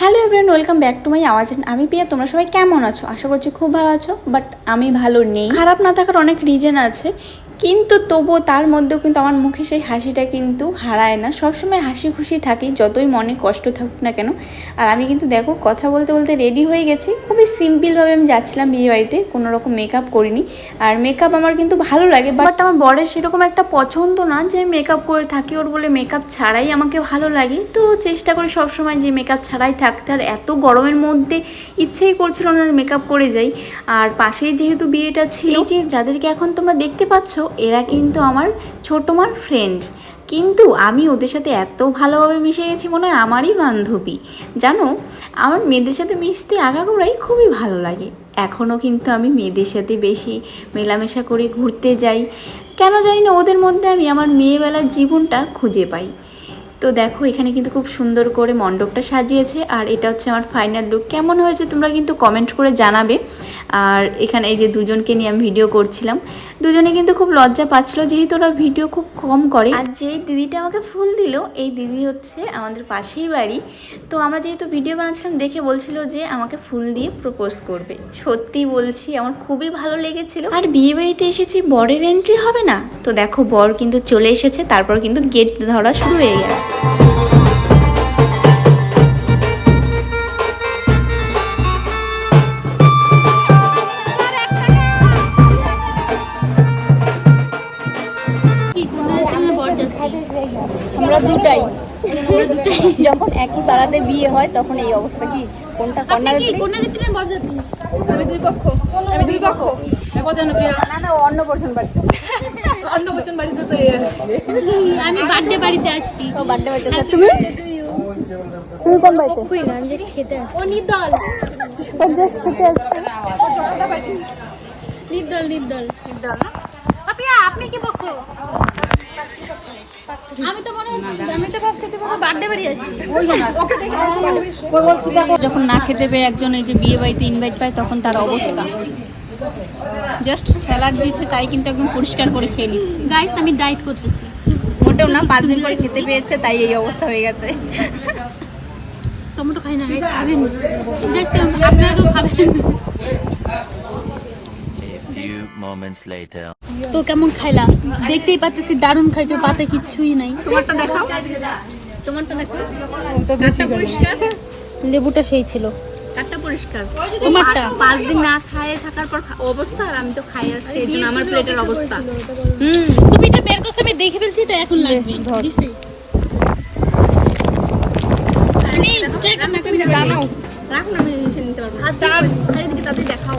Hello everyone, welcome back to my Awaaz আমি পিয়া তোমরা সবাই কেমন আছো? আশা করছি খুব ভালো আছো, বাট আমি ভালো নেই। খারাপ না থাকার অনেক রিজন আছে। কিন্তু তবুও তার মধ্যেও কিন্তু আমার মুখে সেই হাসিটা কিন্তু হারায় না। সবসময় হাসি খুশি থাকি, যতই মনে কষ্ট থাকুক না কেন। আর আমি কিন্তু দেখো, কথা বলতে বলতে রেডি হয়ে গেছি। খুবই সিম্পলভাবে আমি যাচ্ছিলাম বিয়ে বাড়িতে কোনো রকম মেকআপ করিনি। আর মেকআপ আমার কিন্তু ভালো লাগে বাট আমার বরের সেরকম একটা পছন্দ না যে আমি মেকআপ করে থাকি। ওর বলে মেকআপ ছাড়াই আমাকে ভালো লাগে। তো চেষ্টা করি সবসময় যে মেকআপ ছাড়াই থাকতে। আর এত গরমের মধ্যে ইচ্ছেই করছিল না মেকআপ করে যাই। আর পাশেই যেহেতু বিয়েটা ছিল যে যাদেরকে এখন তোমরা দেখতে পাচ্ছ এরা কিন্তু আমার ছোটো মার ফ্রেন্ড কিন্তু আমি ওদের সাথে এত ভালোভাবে মিশে গেছি মনে হয় আমারই বান্ধবী। জানো, আমার মেয়েদের সাথে মিশতে আগাগোড়াই খুবই ভালো লাগে। এখনও কিন্তু আমি মেয়েদের সাথে বেশি মেলামেশা করে ঘুরতে যাই। কেন জানি না, ওদের মধ্যে আমি আমার মেয়েবেলার জীবনটা খুঁজে পাই। তো দেখো এখানে কিন্তু খুব সুন্দর করে মণ্ডপটা সাজিয়েছে। আর এটা হচ্ছে আমার ফাইনাল লুক কেমন হয়েছে তোমরা কিন্তু কমেন্ট করে জানাবে। আর এখানে এই যে দুজনকে নিয়ে আমি ভিডিও করছিলাম। দুজনে কিন্তু খুব লজ্জা পাচ্ছিল যেহেতু ওরা ভিডিও খুব কম করে। আর যে দিদিটা আমাকে ফুল দিল এই দিদি হচ্ছে আমাদের পাশেই বাড়ি। তো আমরা যেহেতু ভিডিও বানাচ্ছিলাম দেখে বলছিল যে আমাকে ফুল দিয়ে প্রপোজ করবে। সত্যি বলছি আমার খুবই ভালো লেগেছিল। আর বিয়ে বাড়িতে এসেছি বরের এন্ট্রি হবে না? তো দেখো বর কিন্তু চলে এসেছে তারপর কিন্তু গেট ধরা শুরু হয়ে গেছে। আমরা দুটাই। যখন একই পাড়াতে বিয়ে হয় তখন এই অবস্থা কি? কোনটা কর্নার আমি দুই পক্ষ। আমি দুই পক্ষ। না না ও বাড়িতে। পর্যন্ত বাড়িতে আমি বার্থডে বাড়িতে আসছি। ও বার্থডে বাড়িতে তুমি? তুমি কোন বাড়িতে? কই না আমি জাস্ট খেতে আসছি। ও নিদল ও জাস্ট খেতে আসছে? নির্দল নির্দল। পাপিয়া আপনি কি পক্ষ? আমি তো মনে আমি তো পক্ষ থেকে বার্থডে বাড়ি আসছি যখন না খেতে পেয়ে একজন এই যে বিয়ে বাড়িতে ইনভাইট পায় তখন তার অবস্থা। জাস্ট স্যালাড দিচ্ছে তাই কিন্তু একদম পরিষ্কার করে খেয়ে নিচ্ছে। গাইস আমি ডায়েট করতেছি। মোটেও না পাঁচ দিন পরে খেতে পেয়েছে তাই এই অবস্থা হয়ে গেছে। টমেটো খাই না গাইস খাবেন। গাইস আপনারা তো খাবেন। Few moments later. তো কেমন খাইলা? দেখতেই পাচ্ছি দারুণ খাইছো পাতে কিচ্ছুই নাই। তোমারটা দেখাও। তোমারটা দেখাও। কাঠটা পরিষ্কার? লেবুটা সেই ছিল। কাঠটা পরিষ্কার। তোমারটা? পাঁচ- পাঁচ দিন না খায়ে থাকার পর অবস্থা আর আমি তো খাই আসছি এই জন্য আমার প্লেটের অবস্থা। হুম। তুমি এটা বের করছ আমি দেখে ফেলছি তো এখন লাগবে। দিছি। আমি check না করে রাখ না আমি নিতে পারব। চারিদিকে তাদের দেখাও।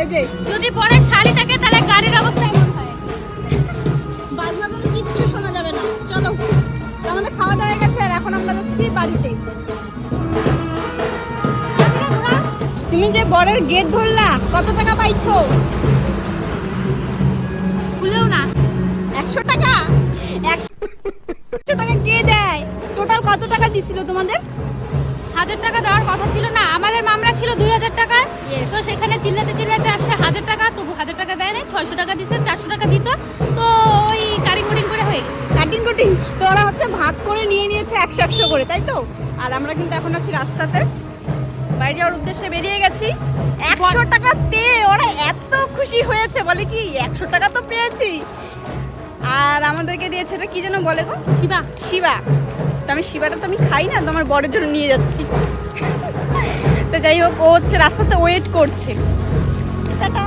এই যে যদি বড়ের শাড়ি থাকে তাহলে গাড়ির অবস্থা এমন হয়। বাজনা কোনো কিচ্ছু শোনা যাবে না। চলো তো আমাদের খাওয়া দাওয়া গেছে আর এখন আমরা যাচ্ছি বাড়িতে। তুমি যে বরের গেট ধরলা কত টাকা পাইছো? ভুলেও না। একশো টাকা? একশো টাকা কে দেয়? টোটাল কত টাকা দিছিল তোমাদের? হাজার টাকা দেওয়ার কথা ছিল না আমাদের মামলা ছিল দুই হাজার টাকার। তো সেখানে চিল্লাতে চিল্লাতে আসছে হাজার টাকা তবু হাজার টাকা দেয় নাই ছয়শো টাকা দিছে চারশো টাকা দিত। তো ওই কারিং কুটিং করে হয়ে গেছে। কাটিং কুটিং তো ওরা হচ্ছে ভাগ করে নিয়ে নিয়েছে একশো একশো করে তাই তো? আর আমরা কিন্তু এখন আছি রাস্তাতে। বাড়ি যাওয়ার উদ্দেশ্যে বেরিয়ে গেছি। একশো টাকা পেয়ে ওরা এত খুশি হয়েছে বলে কি একশো টাকা তো পেয়েছি। আর আমাদেরকে দিয়েছে এটা কি যেন বলে গো? শিবা। শিবা। তো আমি শিবাটা তো আমি খাই না, তো আমার বড়ের জন্য নিয়ে যাচ্ছি। তো যাই হোক, ও হচ্ছে রাস্তাতে ওয়েট করছে। টাটা।